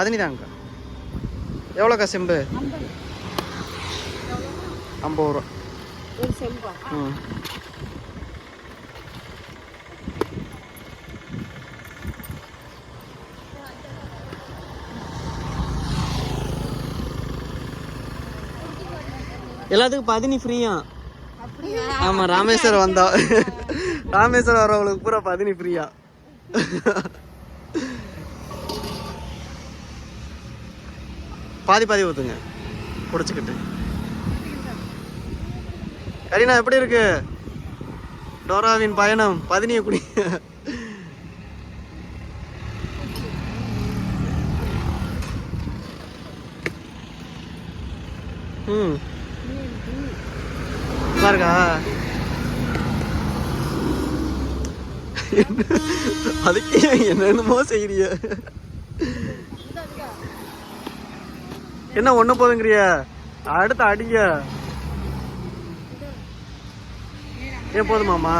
பதினி தாங்க எவ்வளோக்கா செம்பு? ஐம்பது. ரூபா. ம். எல்லாத்துக்கும் பதினி ஃப்ரீயா? ஆமா ராமேஸ்வரம் வந்தா. ராமேஸ்வரம் வரவங்களுக்கு பூரா பதினி ஃப்ரீயா? பாதி பாதி ஊத்துங்க. குடிச்சிக்கிட்டு கரீனா எப்படி இருக்கு? டோராவின் பயணம் பதினிய குடி. ம். இருக்கா? அதுக்கே என்னென்னமோ செய்யறிய என்ன ஒண்ணு போதுங்கிறிய? அடுத்து அடிங்க. ஏன் போதுமாமா